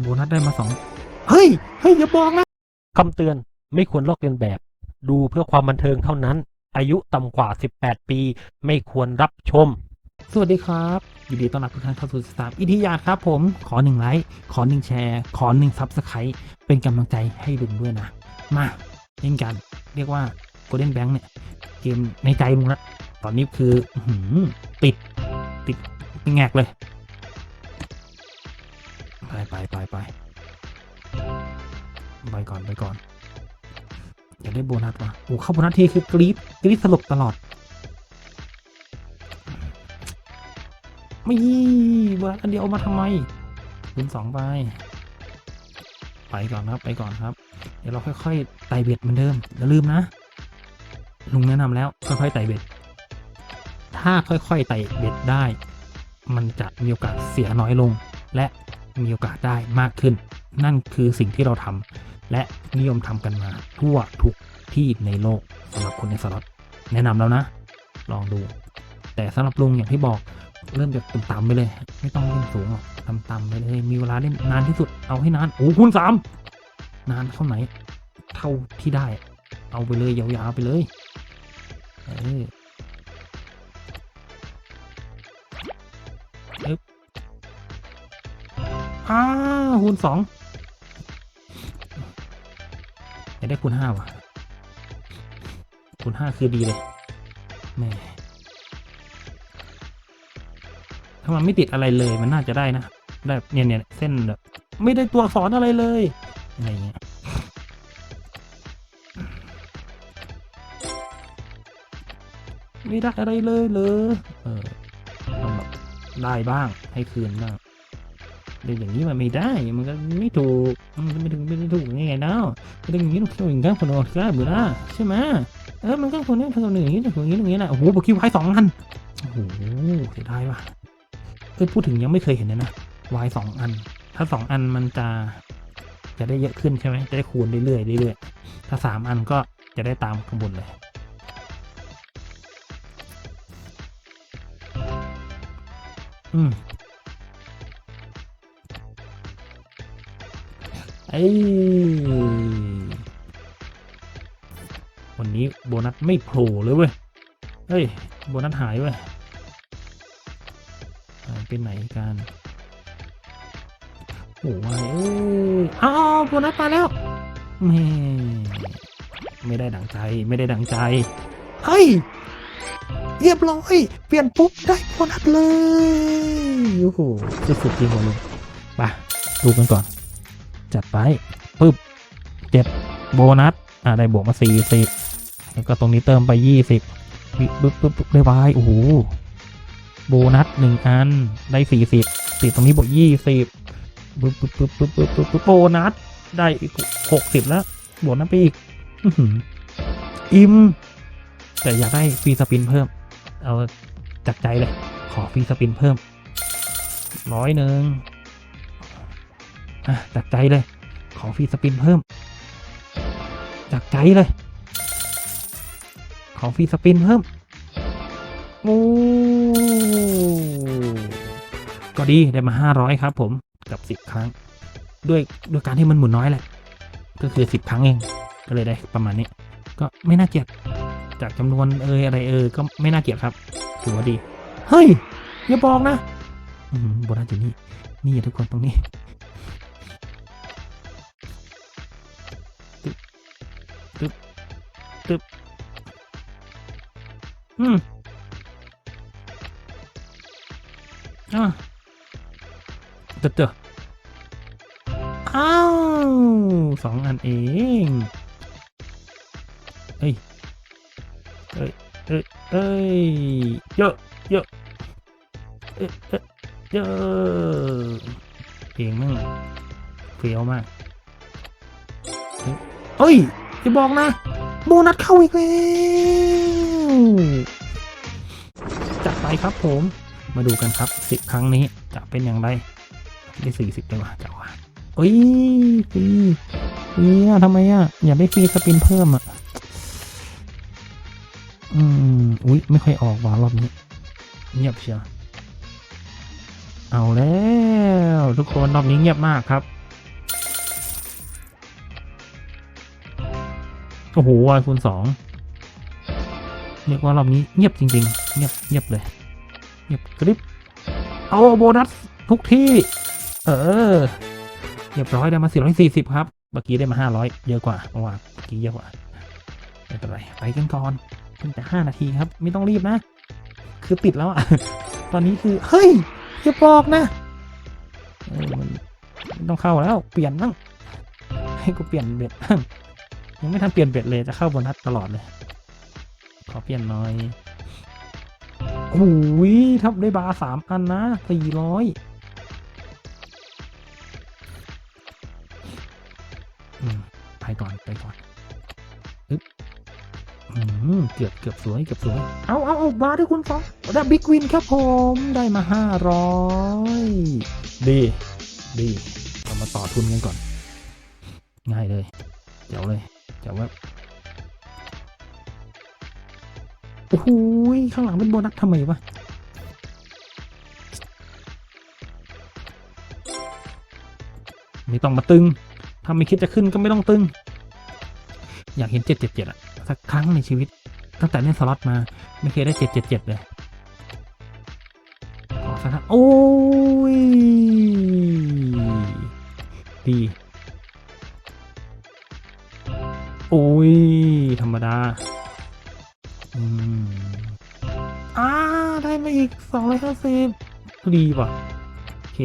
โบนัสได้มาสองเฮ้ย เฮ้ยอย่าบอกนะคำเตือนไม่ควรลอกเลียนแบบ ดูเพื่อความบันเทิงเท่านั้น อายุต่ำกว่า 18 ปี ไม่ควรรับชม สวัสดีครับยินดีต้อนรับทุกท่านเข้าสู่สตาร์อิทยาครับผม ขอหนึ่งไลค์ขอหนึ่งแชร์ ขอหนึ่งซับสไครต์เป็นกำลังใจให้ลุงด้วยนะ มาเล่นกันเรียกว่า Golden Bank เนี่ย เกมในใจลุงละตอนนี้คืออื้อหือติดติดแงกเลย ไปไปไปไปไปก่อนไปก่อนอยากได้โบนัสว่ะโอ้เข้าโบนัสทีคือกรี๊ดกรี๊ดสลบตลอดไม่โบนัสอันเดียวมาทำไมคูณสองไป ไปก่อนครับไปก่อนครับ เดี๋ยวเราค่อยๆไต่เบ็ดเหมือนเดิมอย่าลืมนะ ลุงแนะนำแล้วค่อยๆไต่เบ็ด ถ้าค่อยๆไต่เบ็ดได้ มันจะมีโอกาสเสียน้อยลง และ มีโอกาสได้มากขึ้น นั่นคือสิ่งที่เราทำและนิยมทำกันมาทั่วทุกที่ในโลกสำหรับคนในสล็อตแนะนำแล้วนะ ลองดู แต่สำหรับลุงอย่างที่บอกเริ่มจากต่ำๆไปเลย ไม่ต้องเล่นสูงหรอกต่ำๆไปเลยมีเวลาเล่นนานที่สุดเอาให้นานโอ้คูณสามนานเท่าไหน เท่าที่ได้ เอาไปเลยยาวๆไปเลยเออ คูณสองอยากได้คูณห้าว่ะคูณห้าคือดีเลยแม่ถ้ามันไม่ติดอะไรเลยมันน่าจะได้นะแบบเนี่ยเนี่ยเส้นแบบไม่ได้ตัวอักษรอะไรเลยอะไรเงี้ยไม่ได้อะไรเลยเลยเออต้องแบบได้บ้างให้คืนบ้าง เรื่องอย่างนี้มันไม่ได้มันก็ไม่ถูกมันไม่ถูกไม่ถูกยังไงเนาะเรื่องอย่างนี้ต้องคิดอย่างนั้นคนออกได้บุนะใช่ไหมเออมันก็คนนี้ทำอย่างนี้อย่างนี้อย่างนี้แหละโอ้โหบอกคิวไว้สองอันโอ้โหเสียดายว่ะเอ้ยพูดถึงยังไม่เคยเห็นเลยนะ y สองอัน ถ้าสองอันมันจะจะได้เยอะขึ้นใช่ไหมจะได้คูณเรื่อยๆเรื่อยๆถ้าสามอันก็จะได้ตามข้างบนเลยอืม ไอ้วันนี้โบนัสไม่โผล่เลยเว้ย เฮ้ย โบนัสหายเว้ยหายไปไหนกันโอ้ยอ้าวโบนัสมาแล้วแม่ไม่ได้ดังใจ ไม่ได้ดังใจ เฮ้ย เรียบร้อย เปลี่ยนปุ๊บได้โบนัสเลย โอ้โหสุดจริงหมดเลยไปดูกันก่อน จัดไปปึ๊บเจ็ดโบนัสอ่าได้บวกมาสี่สิบแล้วก็ตรงนี้เติมไปยี่สิบปึ๊บปึ๊บปึ๊บได้วายโอ้โหโบนัสหนึ่งอันได้สี่สิบติดตรงนี้บวกยี่สิบปึ๊บปึ๊บปึ๊บปึ๊บปึ๊บปึ๊บปึ๊บโบนัสได้อีกหกสิบแล้วบวกนั้นไปอีกอิ่มแต่อยากได้ฟรีสปินเพิ่ม เอาจากใจเลย ขอฟรีสปินเพิ่มร้อยหนึ่ง อะจากใจเลย ขอฟรีสปินเพิ่ม จากใจเลย ขอฟรีสปินเพิ่มโอ้ก็ดีได้มาห้าร้อยครับผมกับสิบครั้ง ด้วยด้วยการที่มันหมุนน้อยแหละ ก็คือสิบครั้งเอง ก็เลยได้ประมาณนี้ ก็ไม่น่าเกลียดจากจำนวนเอยอะไรเออก็ไม่น่าเกลียดครับ ถือว่าดี เฮ้ย อย่าบอกนะอืมโบนัสอยู่นี่ นี่ทุกคนตรงนี้ ตึ๊บตึ๊บอืมอะเจอเจออ้าวสองอันเองเอ้ยเอ้ยเอ้ยเอ้ยเยอะเยอะเอ้ยเอ้ยเยอะเพลงมั่งเฟี้ยวมากเฮ้ย อย่าบอกนะ โบนัสเข้าอีกแล้วจัดไปครับผม มาดูกันครับสิบครั้งนี้จะเป็นอย่างไร ได้สี่สิบเลยว่ะเจ้าว่ะเฮ้ยฟรีเนี่ยทำไมอะอยากได้ฟรีสปินเพิ่มอะอืมอุ้ยไม่ค่อยออกว่ะรอบนี้เงียบเชียวเอาแล้ว ทุกคนรอบนี้เงียบมากครับ โอ้โหวายคูณสองเรียกว่ารอบนี้เงียบจริง ๆ เงียบเงียบเลย เงียบกริบเอาโบนัสทุกที่ เออเรียบร้อยได้มา 440 ครับ เมื่อกี้ได้มา 500 เยอะกว่าเมื่อวานเมื่อกี้เยอะกว่าไม่เป็นไร ไปกันก่อนเพิ่งแต่5นาทีครับ ไม่ต้องรีบนะ คือติดแล้วอะตอนนี้คือ เฮ้ยอย่าบอกนะมันมันต้องเข้าแล้ว เปลี่ยนบ้างให้กูเปลี่ยนเบ็ดบ้าง ยังไม่ทันเปลี่ยนเบ็ดเลยจะเข้าโบนัสตลอดเลย ขอเปลี่ยนหน่อยโอ้ยทับได้บาสามอันนะสี่ร้อยไปก่อนไปก่อนอึ๊บเกือบเกือบสวยเกือบสวย เอาเอาเอาบาด้วยคุณฟองได้บิ๊กวินครับผมได้มาห้าร้อยดีดีเรามาต่อทุนกันก่อน ง่ายเลย เจ๋วเลย เจ๋วแบบโอ้โหยข้างหลังเป็นโบนัสทำไมวะไม่ต้องมาตึงถ้าไม่คิดจะขึ้นก็ไม่ต้องตึง อยากเห็น777อะสักครั้งในชีวิต ตั้งแต่เล่นสล็อตมา ไม่เคยได้777เลยขอสักครั้งโอ้ยดี อ้ย ธรรมดา อืมอ่าได้มาอีกสองร้อยห้าสิบดีป่ะ โอเค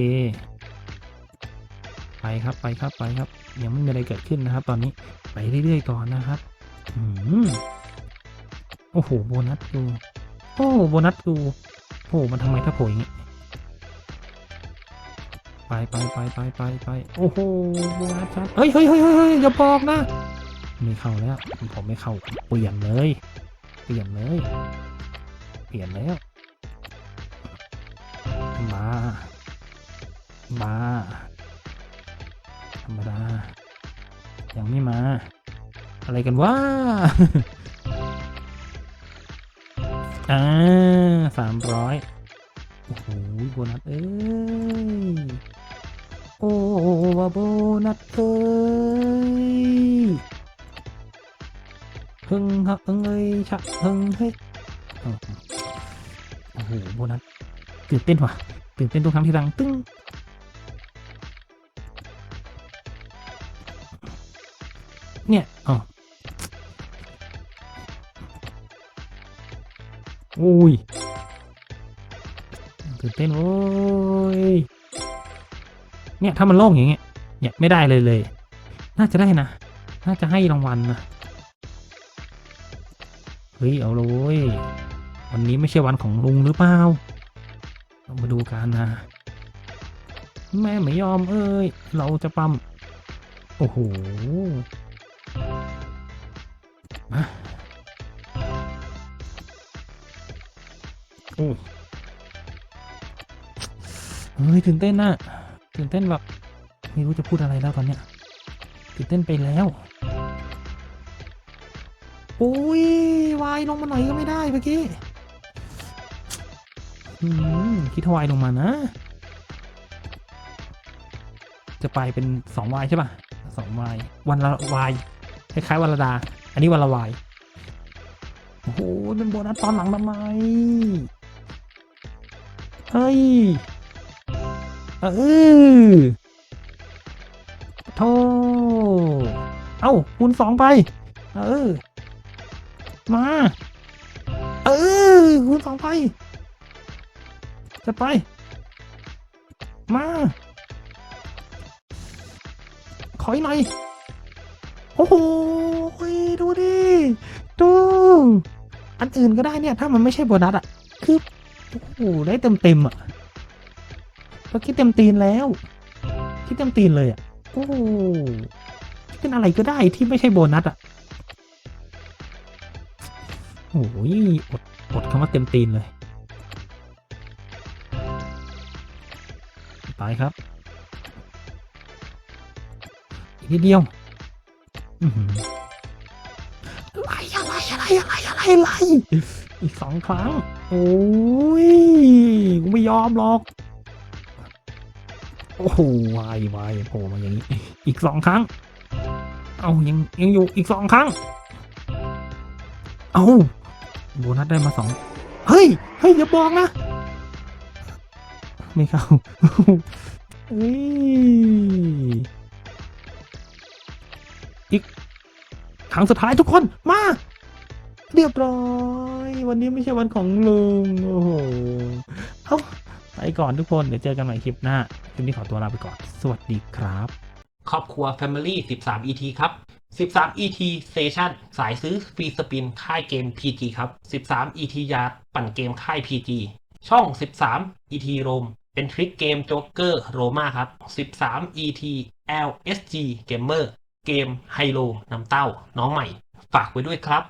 ไปครับไปครับไปครับ ยังไม่มีอะไรเกิดขึ้นนะครับ ตอนนี้ไปเรื่อยๆก่อนนะครับ อืมโอ้โห โบนัสดูโอ้โบนัสดูโอ้มันทำไมถ้าโผล่อย่างงี้ไปไปไปไปไปไปโอ้โหโบนัสชัดเฮ้ยเฮ้ยเฮ้ยเฮ้ยเฮ้ยอย่าบอกนะ ไม่เข้าแล้วผมไม่เข้าเปลี่ยนเลย เปลี่ยนเลย เปลี่ยนแล้ว มา มาธรรมดายังไม่มา อะไรกันวะอ่าสามร้อยโอ้โหโบนัสเอ้ย โอ้ว่าโบนัสเอ้ยึงฮะเอ้ยชะฮึงเฮ้ยโอ้โหโบนัสตื่นเต้นว่ะตื่นเต้นทุกครั้งที่ดังตึ้งเนี่ยอ๋ออุ้ยตื่นเต้นโอ้ยเนี่ยถ้ามันโล่งอย่างเงี้ยเนี่ยไม่ได้เลยเลย น่าจะได้นะ น่าจะให้รางวัลนะ เฮ้ย เอาเลยวันนี้ไม่ใช่วันของลุงหรือเปล่าเรามาดูกันนะ แม่ไม่ยอมเอ้ย เราจะปั๊ม โอ้โหมาโอ้เฮ้ยตื่นเต้นน่ะตื่นเต้นแบบไม่รู้จะพูดอะไรแล้วตอนเนี้ยตื่นเต้นไปแล้ว อ้ยวายลงมาหน่อยก็ไม่ได้เมื่อกี้คิดวายลงมานะ จะไปเป็นสองวายใช่ป่ะสองวายวันละวายคล้ายๆวันละดา อันนี้วันละวายโอ้โหเป็นโบนัสตอนหลังทำไมเฮ้ยเออโธ่เอ้าคูณสองไป เออ มา เออคูณสองไปจะไป มาขออีกหน่อยโอ้โหดูดิดูอันอื่นก็ได้เนี่ย ถ้ามันไม่ใช่โบนัสอะ คือโอ้โหได้เต็มเต็มอะก็คิดเต็มตีนแล้ว คิดเต็มตีนเลยอะโอ้โหเป็นอะไรก็ได้ที่ไม่ใช่โบนัสอะ โอ้ยอดอดคำว่าเต็มตีนเลย ไปครับ อีกนิดเดียวอื้อะไรอะไรอะไรอะไรอะไรอะไรอีกสองครั้ง โอ้ยกูไม่ยอมหรอก โอ้โหวายวายโผล่มาอย่างนี้ อีกสองครั้ง เอายังยังอยู่อีกสองครั้ง เอา โบนัสได้มาสองเฮ้ย เฮ้ย อย่าบอกนะ ไม่เข้าเฮ้ยอีกครั้งสุดท้ายทุกคน มา เรียบร้อย วันนี้ไม่ใช่วันของลุง โอ้โหเอาไปก่อนทุกคน เดี๋ยวเจอกันใหม่คลิปหน้าคลิปนี้ขอตัวลาไปก่อน สวัสดีครับ ครอบครัว Family 13 ET ครับ 13 ET Station สายซื้อฟรีสปินค่ายเกม PG ครับ 13 ET ยาปั่นเกมค่าย PG ช่อง 13 ET Rome เป็นทริกเกมโจ๊กเกอร์โรมาครับ 13 ET LSG Gamer เกมไฮโลน้ำเต้า น้องใหม่ ฝากไว้ด้วยครับ